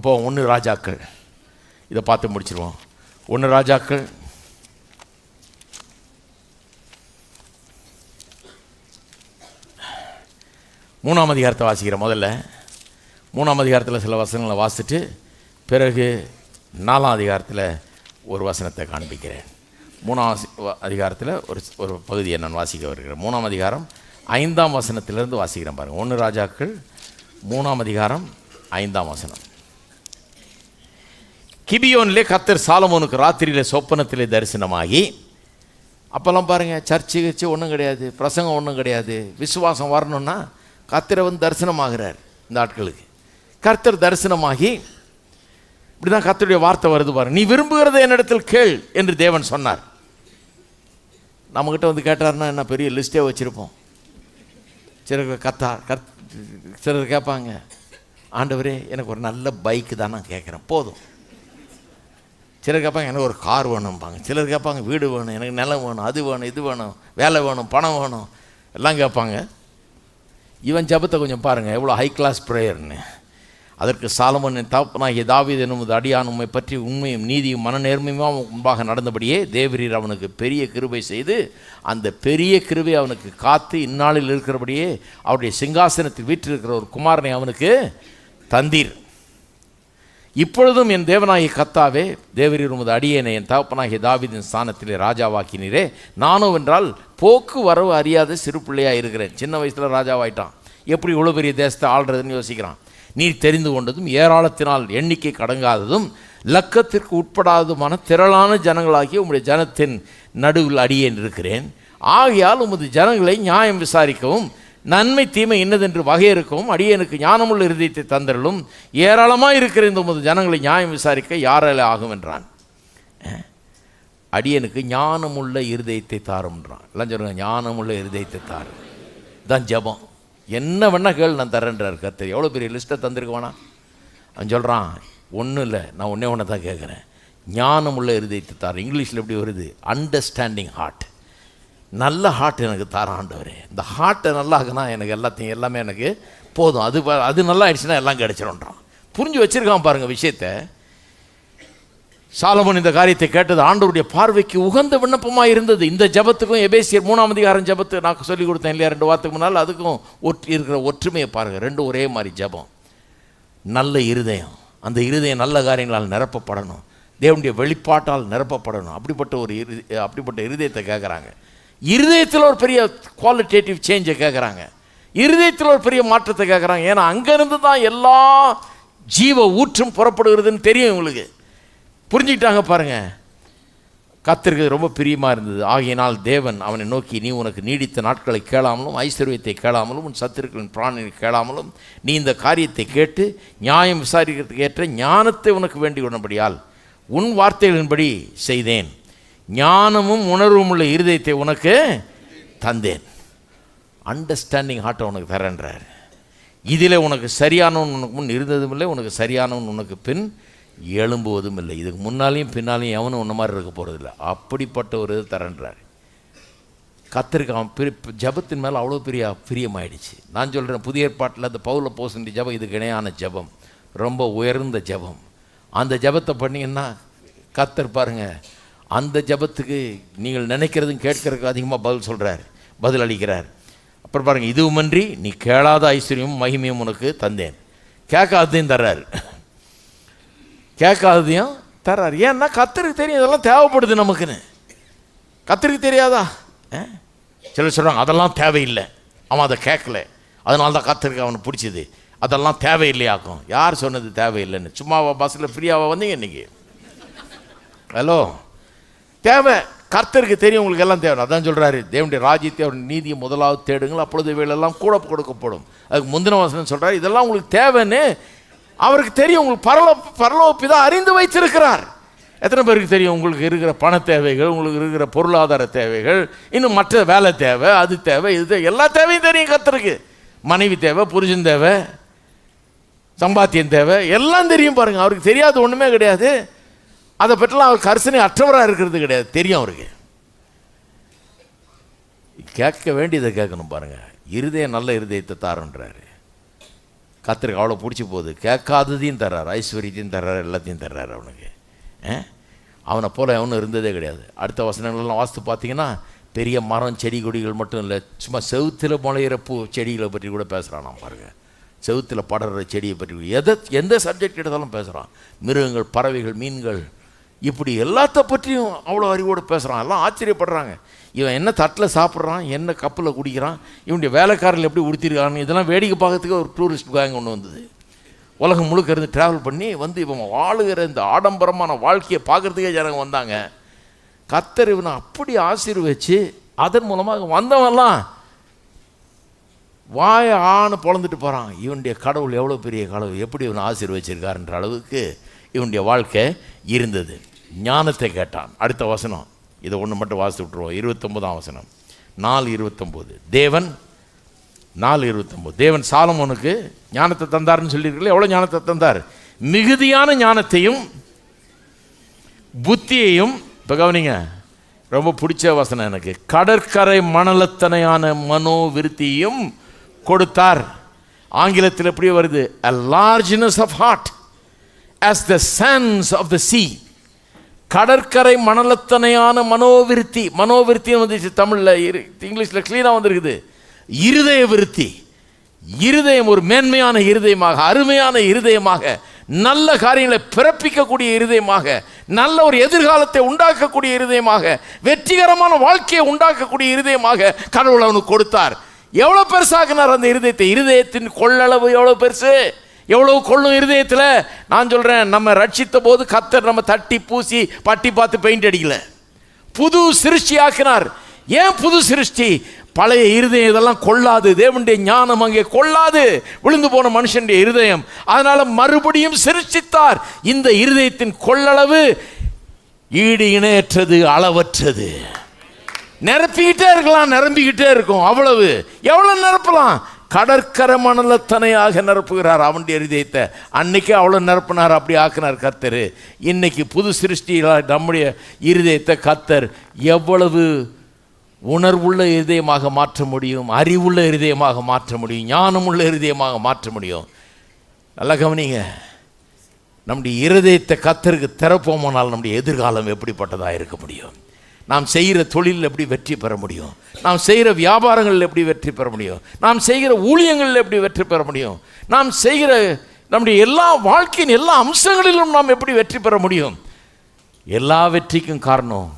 இப்போ ஒன்று ராஜாக்கள். இதை பார்த்து முடிச்சிருவோம். ஒன்று ராஜாக்கள். மூணாம் அதிகாரத்தை வாசிக்கிறேன் முதல்ல. மூணாம் அதிகாரத்தில் சில வசனங்களை வாசிட்டு பிறகு நாலாம் அதிகாரத்தில் ஒரு வசனத்தை காண்பிக்கிறேன். மூணாம் அதிகாரத்தில் ஒரு ஒரு பகுதியை நான் வாசிக்க வருகிறேன். மூணாம் அதிகாரம் ஐந்தாம் வசனத்திலிருந்து வாசிக்கிறேன் பாருங்கள் ஒன்று ராஜாக்கள் மூணாம் அதிகாரம் ஐந்தாம் வசனம். கிபியோன்லே கத்தர் சாலமோனுக்கு ராத்திரியில் சொப்பனத்திலே தரிசனமாகி அப்போல்லாம் பாருங்கள் சர்ச்சு கிச்சு ஒன்றும் கிடையாது பிரசங்கம் ஒன்றும் கிடையாது விசுவாசம் வரணும்னா கத்தரை வந்து தரிசனமாகிறார் இந்த ஆட்களுக்கு. கர்த்தர் தரிசனமாகி இப்படி தான் கத்தருடைய வார்த்தை வருது பாருங்க. நீ விரும்புகிறத என்னிடத்தில் கேள் என்று தேவன் சொன்னார். நம்மக்கிட்ட வந்து கேட்டாருன்னா என்ன பெரிய லிஸ்ட்டே வச்சுருப்போம். சிலர் கத்தா கத் சிலர் கேட்பாங்க ஆண்டவரே எனக்கு ஒரு நல்ல பைக்கு தான் நான் கேட்குறேன். போதும். சிலர் கேட்பாங்க எனக்கு ஒரு கார் வேணும்பாங்க. சிலர் கேட்பாங்க வீடு வேணும் எனக்கு நிலம் வேணும் அது வேணும் இது வேணும் வேலை வேணும் பணம் வேணும். எல்லாம் கேட்பாங்க. இவன் ஜபத்தை கொஞ்சம் பாருங்கள் எவ்வளோ ஹை கிளாஸ் ப்ரேயர்னு அதற்கு சாலமன் தகப்பனாகிய ஏதாவது என்னும் அடியான் உண்மை பற்றி உண்மையும் நீதியும் மனநேர்மையுமா முன்பாக நடந்தபடியே தேவரீர் அவனுக்கு பெரிய கிருபை செய்து அந்த பெரிய கிருபை அவனுக்கு காத்து இந்நாளில் இருக்கிறபடியே அவருடைய சிங்காசனத்தில் வீற்றிருக்கிற ஒரு குமாரனை அவனுக்கு தந்தீர். இப்பொழுதும் என் தேவனாகி கத்தாவே தேவரீர் உமது அடியேனை என் தகப்பனாகிய தாவிதின் ஸ்தானத்திலே ராஜாவாக்கினீரே. நானும் என்றால் போக்கு வரவு அறியாத சிறு பிள்ளையாக இருக்கிறேன். சின்ன வயசில் ராஜாவாயிட்டான். எப்படி இவ்வளோ பெரிய தேசத்தை ஆள்றதுன்னு யோசிக்கிறான். நீர் தெரிந்து கொண்டதும் ஏராளத்தினால் எண்ணிக்கை கடங்காததும் லக்கத்திற்கு உட்படாததுமான திரளான ஜனங்களாகிய உம்முடைய ஜனத்தின் நடுவில் அடியேன் இருக்கிறேன். ஆகையால் உமது ஜனங்களை நியாயம் விசாரிக்கவும் நன்மை தீமை இன்னதென்று வகையறுக்கவும் அடியனுக்கு ஞானமுள்ள இருதயத்தை தந்தரலும் ஏராளமாக இருக்கிற இந்த உமது ஜனங்களை நியாயம் விசாரிக்க யாரால ஆகும் என்றான். அடியனுக்கு ஞானமுள்ள இருதயத்தை தாரும்ன்றான் எல்லாம் சொல்லுங்க ஞானமுள்ள இருதயத்தை தாரு. தான் ஜெபம். என்ன வேணா கேள் நான் தரேன்றார் கர்த்தர். எவ்வளோ பெரிய லிஸ்ட்டை தந்திருக்குவானா? அவன் சொல்கிறான் ஒன்றும் இல்லை நான் ஒன்றே ஒன்று தான் கேட்குறேன் ஞானமுள்ள இருதயத்தை தார். இங்கிலீஷில் எப்படி வருது? அண்டர்ஸ்டாண்டிங் ஹார்ட் நல்ல ஹார்ட் எனக்கு தார ஆண்டவரே. இந்த ஹார்ட்டை நல்லாகுனா எனக்கு எல்லாத்தையும் எல்லாமே எனக்கு போதும். அது அது நல்லா ஆயிடுச்சுன்னா எல்லாம் கிடைச்சிடும்ன்றான் புரிஞ்சு வச்சுருக்கான் பாருங்கள் விஷயத்தை. சாலமோன் இந்த காரியத்தை கேட்டது ஆண்டவருடைய பார்வைக்கு உகந்த விண்ணப்பமாக இருந்தது. இந்த ஜெபத்துக்கும் எபேசியர் மூணாம் அதிகாரம் ஜபத்து நான் சொல்லிக் கொடுத்தேன் இல்லையா? ரெண்டு வாரத்துக்கு முன்னால் அதுக்கும் ஒற்றி இருக்கிற ஒற்றுமையை பாருங்கள் ரெண்டும் ஒரே மாதிரி ஜெபம். நல்ல இருதயம். அந்த இருதயம் நல்ல காரியங்களால் நிரப்பப்படணும். தேவனுடைய வெளிப்பாட்டால் நிரப்பப்படணும். அப்படிப்பட்ட ஒரு இரு அப்படிப்பட்ட இருதயத்தை கேட்குறாங்க இருதயத்தில் ஒரு பெரிய குவாலிட்டேட்டிவ் சேஞ்சை கேட்குறாங்க இருதயத்தில் ஒரு பெரிய மாற்றத்தை கேட்குறாங்க ஏன்னா அங்கேருந்து தான் எல்லா ஜீவ ஊற்றும் புறப்படுகிறதுன்னு தெரியும் இவங்களுக்கு. புரிஞ்சுக்கிட்டாங்க பாருங்கள் கத்திற்கு ரொம்ப பிரியமாக இருந்தது. ஆகையினால் தேவன் அவனை நோக்கி நீ உனக்கு நீடித்த நாட்களை கேளாமலும் ஐஸ்வர்யத்தை கேளாமலும் உன் சத்திருக்களின் பிராணனை கேளாமலும் நீ இந்த காரியத்தை கேட்டு நியாயம் விசாரிக்கிறதுக்கு ஏற்ற ஞானத்தை உனக்கு வேண்டி உடன்படியால் உன் வார்த்தைகளின்படி செய்தேன். ஞானமும் உணர்வும் உள்ள இருதயத்தை உனக்கு தந்தேன். அண்டர்ஸ்டாண்டிங் ஹார்ட்டை உனக்கு தரேன்றார். இதில் உனக்கு சரியானவன் உனக்கு முன் இருந்ததும் இல்லை உனக்கு சரியானவன் உனக்கு பின் எழும்புவதும் இல்லை இதுக்கு முன்னாலையும் பின்னாலையும் எவனும் ஒன்று மாதிரி இருக்க போகிறதில்ல அப்படிப்பட்ட ஒரு இது தரன்றார். கத்திரிக்கு அவன் பிரி ஜபத்தின் மேலே அவ்வளோ பெரிய பிரியமாயிடுச்சு. நான் சொல்கிறேன் புதிய ஏற்பாட்டில் அந்த பவுல போசண்டி ஜபம் இதுக்கு இணையான ஜபம். ரொம்ப உயர்ந்த ஜபம். அந்த ஜபத்தை பண்ணிங்கன்னா கத்தர் பாருங்க அந்த ஜபத்துக்கு நீங்கள் நினைக்கிறதும் கேட்கறதுக்கு அதிகமாக பதில் சொல்கிறார் பதில் அளிக்கிறார். அப்புறம் பாருங்கள் இதுவுமன்றி நீ கேளாத ஐஸ்வர்யமும் மகிமையும் உனக்கு தந்தேன். கேட்காததையும் தர்றாரு. கேட்காததையும் தர்றாரு. ஏன்னா கத்தருக்கு தெரியும் இதெல்லாம் தேவைப்படுது நமக்குன்னு. கத்தருக்கு தெரியாதா? ஆ? சிலர் சொல்கிறாங்க அதெல்லாம் தேவையில்லை. அவன் அதை கேட்கல. அதனால தான் கத்தருக்கு அவனை பிடிச்சது. அதெல்லாம் தேவையில்லையாக்கும். யார் சொன்னது தேவையில்லைன்னு? சும்மாவா பஸ்ஸில் ஃப்ரீயாவா வந்தீங்க இன்றைக்கி ஹலோ? தேவை. கர்த்தருக்கு தெரியும் உங்களுக்கு எல்லாம் தேவை. அதான் சொல்கிறாரு தேவனுடைய ராஜ்யத்தை அவர் நீதியை முதலாவது தேடுங்கள் அப்பொழுது இவைகளெல்லாம் கூட கொடுக்கப்படும். அதுக்கு முந்தின வசனம் சொல்கிறார் இதெல்லாம் உங்களுக்கு தேவைன்னு அவருக்கு தெரியும் உங்களுக்கு பரலோ தான் அறிந்து வைத்திருக்கிறார். எத்தனை பேருக்கு தெரியும் உங்களுக்கு இருக்கிற பண தேவைகள் உங்களுக்கு இருக்கிற பொருளாதார தேவைகள் இன்னும் மற்ற வேலை தேவை அது தேவை இது தேவை எல்லா தேவையும் தெரியும் கர்த்தருக்கு. மனைவி தேவை புருஷன் தேவை சம்பாத்தியம் தேவை எல்லாம் தெரியும் பாருங்கள் அவருக்கு தெரியாத ஒன்றுமே கிடையாது. அதை பற்றிலாம் அவர் கரிசனை அற்றவராக இருக்கிறது கிடையாது. தெரியும் அவருக்கு. கேட்க வேண்டியதை கேட்கணும் பாருங்கள் இருதயம் நல்ல இருதயத்தை தாருன்றாரு. கத்திரிக்கு அவ்வளோ பிடிச்சி போகுது. கேட்காததையும் தர்றார். ஐஸ்வர்யத்தையும் தர்றார். எல்லாத்தையும் தர்றார் அவனுக்கு. ஆ? அவனை போல் அவனும் இருந்ததே கிடையாது. அடுத்த வசனங்கள்லாம் வாஸ்து பார்த்தீங்கன்னா பெரிய மரம் செடி கொடிகள் மட்டும் இல்லை. சும்மா செவுத்தில் முளையிற பூ செடிகளை பற்றி கூட பேசுகிறான் நான் பாருங்கள் செவுத்தில் படுற செடியை பற்றி கூட. எதை எந்த சப்ஜெக்ட் எடுத்தாலும் பேசுகிறான் மிருகங்கள் பறவைகள் மீன்கள் இப்படி எல்லாத்த பற்றியும் அவ்வளோ அறிவோடு பேசுகிறான் எல்லாம் ஆச்சரியப்படுறாங்க. இவன் என்ன தட்டில் சாப்பிட்றான் என்ன கப்பில் குடிக்கிறான் இவனுடைய வேலைக்காரர்கள் எப்படி உடுத்திருக்கான்னு இதெல்லாம் வேடிக்கை பார்க்கறதுக்கு ஒரு டூரிஸ்ட் கேங் ஒன்று வந்தது. உலகம் முழுக்க இருந்து ட்ராவல் பண்ணி வந்து இவன் வாழுகிற இந்த ஆடம்பரமான வாழ்க்கையை பார்க்கறதுக்கே ஜனங்க வந்தாங்க. கத்தர் இவனை அப்படி ஆசீர்வச்சு அதன் மூலமாக வந்தவன்லாம் வாய ஆணு பொழந்துட்டு போகிறான் இவனுடைய கடவுள் எவ்வளோ பெரிய கடவுள்? எப்படி இவனை ஆசீர்வச்சிருக்காருன்ற அளவுக்கு இவனுடைய வாழ்க்கை இருந்தது. ஞானத்தை கேட்டான். அடுத்த வசனம். இதை ஒன்று மட்டும் வாசித்து விட்ருவோம் இருபத்தொம்போதாம் வசனம். நாலு இருபத்தொம்போது தேவன் நாலு இருபத்தொம்போது தேவன் சாலமோனுக்கு ஞானத்தை தந்தார்னு சொல்லியிருக்கல எவ்வளோ ஞானத்தை தந்தார்? மிகுதியான ஞானத்தையும் புத்தியையும் இப்போ கவனிங்க ரொம்ப பிடிச்ச வசனம் எனக்கு. கடற்கரை மணலத்தனையான மனோவிருத்தியும் கொடுத்தார். ஆங்கிலத்தில் எப்படி வருது a largeness of heart as the sands of the sea. கடற்கரை மணலத்தனையான மனோவிருத்தி மனோவிருத்தின்னு வந்துச்சு தமிழில் இங்கிலீஷில் க்ளீனாக வந்திருக்குது. இருதய விருத்தி. இருதயம் ஒரு மேன்மையான இருதயமாக அருமையான இருதயமாக நல்ல காரியங்களை பிறப்பிக்கக்கூடிய இருதயமாக நல்ல ஒரு எதிர்காலத்தை உண்டாக்கக்கூடிய இருதயமாக வெற்றிகரமான வாழ்க்கையை உண்டாக்கக்கூடிய இருதயமாக கடவுள் அவனுக்கு கொடுத்தார். எவ்வளோ பெருசாக்குனார் அந்த இருதயத்தை? இருதயத்தின் கொள்ளளவு எவ்வளோ பெருசு? எவ்வளவு கொள்ளும் இருதயத்தில்? நான் சொல்கிறேன் நம்ம ரட்சித்த போது கத்தர் நம்ம தட்டி பூசி பட்டி பார்த்து பெயிண்ட் அடிக்கல. புது சிருஷ்டி ஆக்கினார் ஏன் புது சிருஷ்டி? பழைய இருதயம் இதெல்லாம் கொள்ளாது. தேவனுடைய ஞானம் அங்கே கொள்ளாது. விழுந்து போன மனுஷனுடைய இருதயம். அதனால் மறுபடியும் சிருஷ்டித்தார். இந்த இருதயத்தின் கொள்ளளவு ஈடு இணையற்றது அளவற்றது. நிரப்பிக்கிட்டே இருக்கலாம் நிரம்பிக்கிட்டே இருக்கும். அவ்வளவு. எவ்வளோ நிரப்பலாம்? கடற்கரை மணலத்தனையாக நிரப்புகிறார். அவனுடைய இருதயத்தை. அன்னைக்கு அவ்வளோ நிரப்பினார். அப்படி ஆக்கினார் கத்தர் இன்னைக்கு புது சிருஷ்டியில் நம்முடைய இருதயத்தை கத்தர் எவ்வளவு உணர்வுள்ள இருதயமாக மாற்ற முடியும் அறிவுள்ள இருதயமாக மாற்ற முடியும் ஞானமுள்ள இருதயமாக மாற்ற முடியும். நல்லா கவனிங்க. நம்முடைய இருதயத்தை கத்தருக்கு திறப்போமானால் நம்முடைய எதிர்காலம் எப்படிப்பட்டதாக இருக்க முடியும்? நாம் செய்கிற தொழிலில் எப்படி வெற்றி பெற முடியும்? நாம் செய்கிற வியாபாரங்களில் எப்படி வெற்றி பெற முடியும்? நாம் செய்கிற ஊழியங்களில் எப்படி வெற்றி பெற முடியும்? நாம் செய்கிற நம்முடைய எல்லா வாழ்க்கையின் எல்லா அம்சங்களிலும் நாம் எப்படி வெற்றி பெற முடியும்? எல்லா வெற்றிக்கும் காரணம்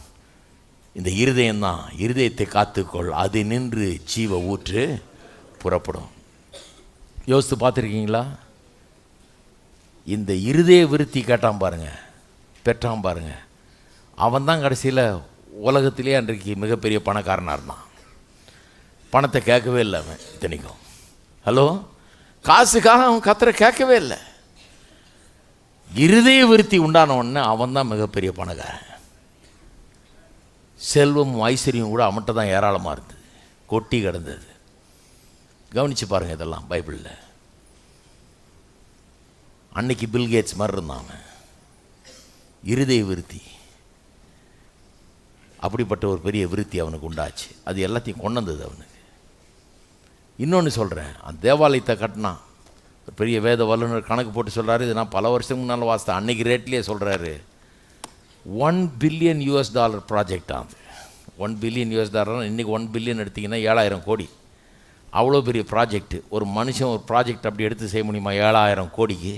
இந்த இருதயம்தான். இருதயத்தை காத்துக்கொள். அது நின்று ஜீவ ஊற்று புறப்படும். யோசித்து பார்த்துருக்கீங்களா? இந்த இருதய விருத்தி கேட்டான் பாருங்கள் பெற்றான் பாருங்கள் அவன் தான் கடைசியில் உலகத்திலே அன்றைக்கு மிகப்பெரிய பணக்காரனாக இருந்தான் பணத்தை கேட்கவே இல்லை அவன் இத்தனைக்கும். ஹலோ? காசுக்காக அவன் கத்தரை கேட்கவே இல்லை. இருதய விருத்தி உண்டான உடனே அவன் தான் மிகப்பெரிய பணக்காரன். செல்வம் ஐஸ்வர்யம் கூட அவன்கிட்ட தான் ஏராளமாக இருந்தது. கொட்டி கிடந்தது. கவனிச்சு பாருங்கள் இதெல்லாம் பைபிளில். அன்னைக்கு பில்கேட்ஸ் மாதிரி இருந்தான் அவன். இருதய விருத்தி. அப்படிப்பட்ட ஒரு பெரிய விருத்தி அவனுக்கு உண்டாச்சு. அது எல்லாத்தையும் கொண்டு வந்தது அவனுக்கு. இன்னொன்று சொல்கிறேன் அந்த தேவாலயத்தை கட்டினான். ஒரு பெரிய வேத வல்லுநர் கணக்கு போட்டு சொல்கிறாரு இது நான் பல வருஷத்துக்கு முன்னால் வாசித்தேன். அன்னைக்கு ரேட்லேயே சொல்கிறாரு one billion US dollar project அது ஒன் பில்லியன் யூஎஸ் டாலர் இன்றைக்கி ஒன் பில்லியன் எடுத்திங்கன்னா ஏழாயிரம் கோடி. அவ்வளோ பெரிய ப்ராஜெக்ட் ஒரு மனுஷன் ஒரு ப்ராஜெக்ட் அப்படி எடுத்து செய்ய முடியுமா? ஏழாயிரம் கோடிக்கு.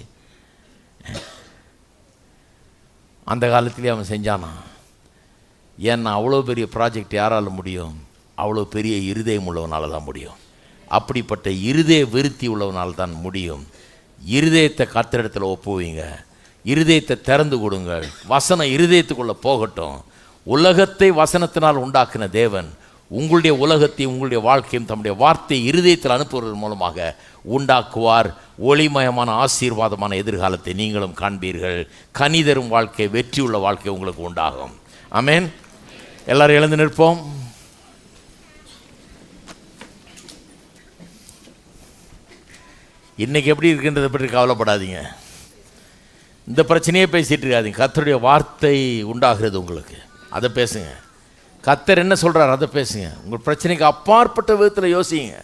அந்த காலத்துலேயே அவன் செஞ்சானான் ஏன்னா அவ்வளோ பெரிய ப்ராஜெக்ட் யாரால் முடியும்? அவ்வளோ பெரிய இருதயம் உள்ளவனால தான் முடியும். அப்படிப்பட்ட இருதய விருத்தி உள்ளவனால் தான் முடியும். இருதயத்தை கத்திரிடத்தில் ஒப்புவீங்க. இருதயத்தை திறந்து கொடுங்கள். வசனம் இருதயத்துக்குள்ளே போகட்டும். உலகத்தை வசனத்தினால் உண்டாக்கின தேவன் உங்களுடைய உலகத்தையும் உங்களுடைய வாழ்க்கையும் தம்முடைய வார்த்தை இருதயத்தில் அனுப்புவதன் மூலமாக உண்டாக்குவார். ஒளிமயமான ஆசீர்வாதமான எதிர்காலத்தை நீங்களும் காண்பீர்கள். கனிதரும் வாழ்க்கை வெற்றியுள்ள வாழ்க்கை உங்களுக்கு உண்டாகும். அமேன் எல்லாரும் எழுந்து நிற்போம். இன்னைக்கு எப்படி இருக்குன்றதை பற்றி கவலைப்படாதீங்க. இந்த பிரச்சனையே பேசிகிட்டு இருக்காதீங்க. கத்தருடைய வார்த்தை உண்டாகிறது உங்களுக்கு. அதை பேசுங்க. கத்தர் என்ன சொல்கிறார் அதை பேசுங்க. உங்கள் பிரச்சனைக்கு அப்பாற்பட்ட விதத்தில் யோசிங்க.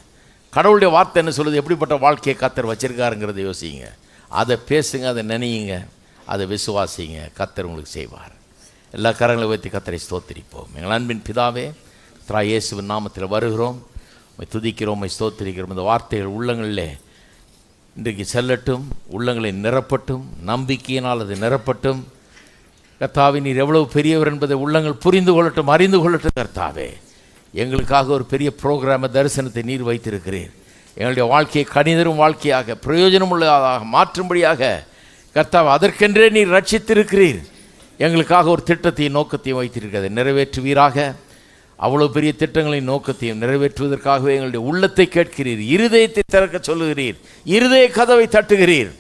கடவுளுடைய வார்த்தை என்ன சொல்லுது? எப்படிப்பட்ட வாழ்க்கையை கத்தர் வச்சுருக்காருங்கிறத யோசிங்க. அதை பேசுங்க அதை நினையுங்க அதை விசுவாசிங்க. கத்தர் உங்களுக்கு செய்வார். எல்லா கரங்களை வைத்து கத்தரை ஸ்தோத்திரிப்போம். எங்கள் அன்பின் பிதாவே திரா இயேசுவின் நாமத்தில் வருகிறோம். துதிக்கிறோம் ஸ்தோத்திரிக்கிறோம். இந்த வார்த்தைகள் உள்ளங்களிலே இன்றைக்கு செல்லட்டும் உள்ளங்களை நிரப்பட்டும் நம்பிக்கையினால் அது நிரப்பட்டும். கர்த்தாவே நீர் எவ்வளவு பெரியவர் என்பதை உள்ளங்கள் புரிந்து கொள்ளட்டும் அறிந்து கொள்ளட்டும் கர்த்தாவே. எங்களுக்காக ஒரு பெரிய ப்ரோக்ராம தரிசனத்தை நீர் வைத்திருக்கிறீர். எங்களுடைய வாழ்க்கையை கணிதரும் வாழ்க்கையாக பிரயோஜனமுள்ளதாக மாற்றும்படியாக கர்த்தாவை அதற்கென்றே நீர் ரட்சித்திருக்கிறீர். எங்களுக்காக ஒரு திட்டத்தையும் நோக்கத்தையும் வைத்திருக்கிறது. நிறைவேற்றுவீராக. அவ்வளோ பெரிய திட்டங்களின் நோக்கத்தையும் நிறைவேற்றுவதற்காகவே எங்களுடைய உள்ளத்தை கேட்கிறீர். இருதயத்தை திறக்க சொல்லுகிறீர். இருதய கதவை தட்டுகிறீர்.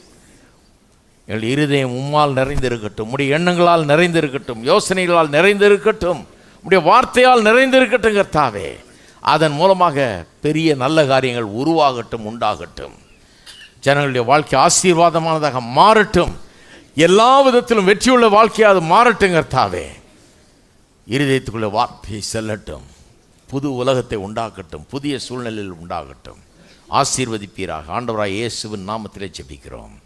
எங்கள் இருதயம் உம்மால் நிறைந்திருக்கட்டும். உடைய எண்ணங்களால் நிறைந்திருக்கட்டும். யோசனைகளால் நிறைந்திருக்கட்டும். உடைய வார்த்தையால் நிறைந்திருக்கட்டும் கர்த்தாவே. அதன் மூலமாக பெரிய நல்ல காரியங்கள் உருவாகட்டும் உண்டாகட்டும். ஜனங்களுடைய வாழ்க்கை ஆசீர்வாதமானதாக மாறட்டும். எல்லா விதத்திலும் வெற்றியுள்ள வாழ்க்கையாக அது மாறட்டும் கர்த்தாவே. இருதயத்துக்குள்ள வார்த்தை செல்லட்டும். புது உலகத்தை உண்டாக்கட்டும். புதிய சூழ்நிலையில் உண்டாகட்டும். ஆசீர்வதிப்பீராக. ஆண்டவராய் இயேசுவின் நாமத்திலே ஜெபிக்கிறோம்.